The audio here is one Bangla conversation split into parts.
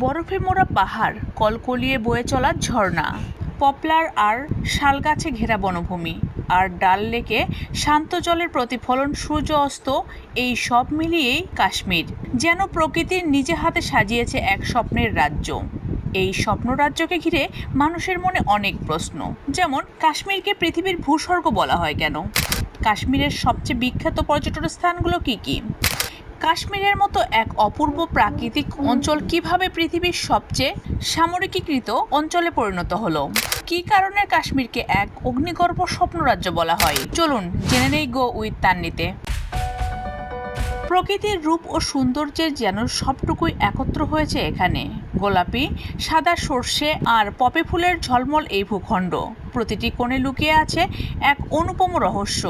বরফে মোড়া পাহাড় কলকলিয়ে বয়ে চলা ঝর্ণা। পপলার আর শালগাছে ঘেরা বনভূমি। আর ডাল লেকে শান্ত জলের প্রতিফলন সূর্য অস্ত এই সব মিলিয়েই কাশ্মীর, যেন প্রকৃতির নিজে হাতে সাজিয়েছে এক স্বপ্নের রাজ্য। এই স্বপ্ন রাজ্যকে ঘিরে মানুষের মনে অনেক প্রশ্ন, যেমন কাশ্মীরকে পৃথিবীর ভূস্বর্গ বলা হয় কেন? কাশ্মীরের সবচেয়ে বিখ্যাত পর্যটন স্থানগুলো কি কি? কাশ্মীরের মতো এক অপূর্ব প্রাকৃতিক অঞ্চল কীভাবে পৃথিবীর সবচেয়ে সামরিকীকৃত অঞ্চলে পরিণত হলো? কী কারণে কাশ্মীরকে এক অগ্নিগর্ভ স্বপ্নরাজ্য বলা হয়? চলুন জেনে নেই গো উইথ তান্নিতে। প্রকৃতির রূপ ও সৌন্দর্যের যেন সবটুকুই একত্র হয়েছে এখানে। গোলাপি, সাদা সর্ষে আর পপি ফুলের ঝলমল এই ভূখণ্ড। প্রতিটি কোণে লুকিয়ে আছে এক অনুপম রহস্য।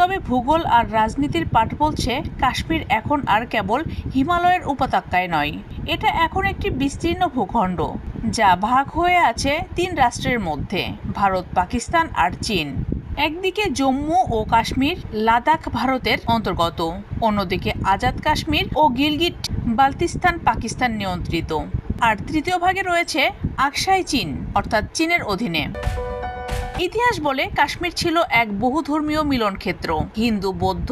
তবে ভূগোল আর রাজনীতির পাঠ বলছে, কাশ্মীর এখন আর কেবল হিমালয়ের উপত্যকায় নয়। এটা এখন একটি বিস্তীর্ণ ভূখণ্ড, যা ভাগ হয়ে আছে তিন রাষ্ট্রের মধ্যে, ভারত, পাকিস্তান আর চীন। একদিকে জম্মু ও কাশ্মীর, লাদাখ ভারতের অন্তর্গত। অন্যদিকে আজাদ কাশ্মীর ও গিলগিট, বালতিস্তান, পাকিস্তান নিয়ন্ত্রিত। আর তৃতীয় ভাগে রয়েছে আকসাই চীন, অর্থাৎ চীনের অধীনে। ইতিহাস বলে কাশ্মীর ছিল এক বহুধর্মীয় মিলনক্ষেত্র। হিন্দু, বৌদ্ধ,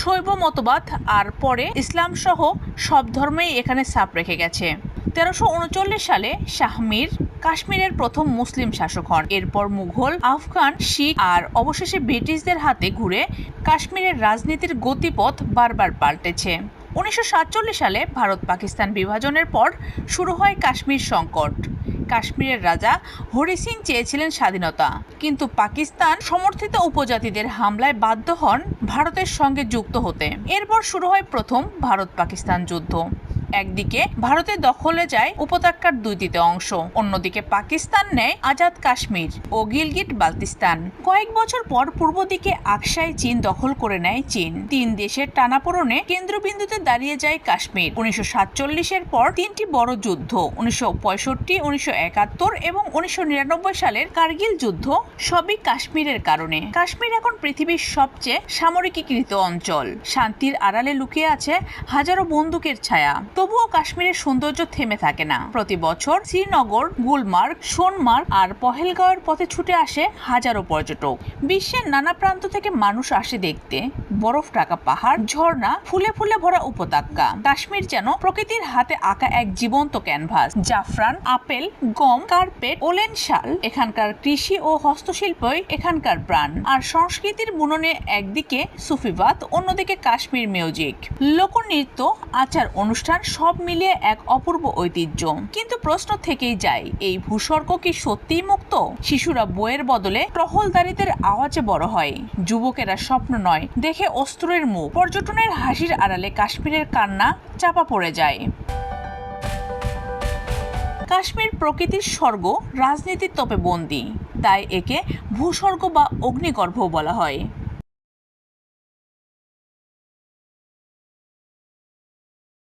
শৈব মতবাদ আর পরে ইসলাম সহ সব ধর্মেই এখানে ছাপ রেখে গেছে। তেরোশো উনচল্লিশ সালে শাহমীর কাশ্মীরের প্রথম মুসলিম শাসক হন। এরপর মুঘল, আফগান, শিখ আর অবশেষে ব্রিটিশদের হাতে ঘুরে কাশ্মীরের রাজনীতির গতিপথ বারবার পাল্টেছে। উনিশশো সাতচল্লিশ সালে ভারত পাকিস্তান বিভাজনের পর শুরু হয় কাশ্মীর সংকট। কাশ্মীরের রাজা হরি সিং চেয়েছিলেন স্বাধীনতা। কিন্তু পাকিস্তান সমর্থিত উপজাতিদের হামলায় বাধ্য হন ভারতের সঙ্গে যুক্ত হতে। এরপর শুরু হয় প্রথম ভারত পাকিস্তান যুদ্ধ। একদিকে ভারতের দখলে যায় উপত্যকার দুই তৃতীয় অংশ, অন্যদিকে পাকিস্তান নেয় আজাদ কাশ্মীর ও গিলগিট বালতিস্তান। কয়েক বছর পর পূর্ব দিকে আকসাই চীন দখল করে নেয় চীন। তিন দেশের টানাপোড়নে কেন্দ্রবিন্দুতে দাঁড়িয়ে যায় কাশ্মীর। উনিশশো সাতচল্লিশের পর তিনটি বড় যুদ্ধ, উনিশশো পঁয়ষট্টি, উনিশশো একাত্তর এবং উনিশশো নিরানব্বই সালের কার্গিল যুদ্ধ সবই কাশ্মীরের কারণে। কাশ্মীর এখন পৃথিবীর সবচেয়ে সামরিকীকৃত অঞ্চল। শান্তির আড়ালে লুকিয়ে আছে হাজারো বন্দুকের ছায়া। তবুও কাশ্মীরের সৌন্দর্য থেমে থাকে না। প্রতি বছর শ্রীনগর, গুলমার্গ, সোনমার্গ আর পহেলগাঁওয়ের পথে ছুটে আসে হাজারো পর্যটক। বিশ্বের নানা প্রান্ত থেকে মানুষ আসে দেখতে। বরফ ঢাকা পাহাড়, ঝর্ণা, ফুলে ফুলে ভরা উপত্যকা। কাশ্মীর যেন প্রকৃতির হাতে আঁকা এক জীবন্ত ক্যানভাস। জাফরান, আপেল, গম, কার্পেট, ওলেন শাল, এখানকার কৃষি ও হস্তশিল্পই এখানকার প্রাণ। আর সংস্কৃতির বুননে একদিকে সুফিবাদ, অন্যদিকে কাশ্মীর মিউজিক। লোকনৃত্য, আচার অনুষ্ঠান সব মিলিয়ে এক অপূর্ব ঐতিহ্য। কিন্তু প্রশ্ন থেকেই যায়, এই ভূস্বর্গ কি সত্যিই মুক্ত? শিশুরা বইয়ের বদলে টহলদারিদের আওয়াজে বড় হয়। যুবকেরা স্বপ্ন নয়, দেখে অস্ত্রের মুখ। পর্যটনের হাসির আড়ালে কাশ্মীরের কান্না চাপা পড়ে যায়। কাশ্মীর প্রকৃতির স্বর্গ, রাজনীতির তোপে বন্দী। তাই একে ভূস্বর্গ বা অগ্নিগর্ভ বলা হয়।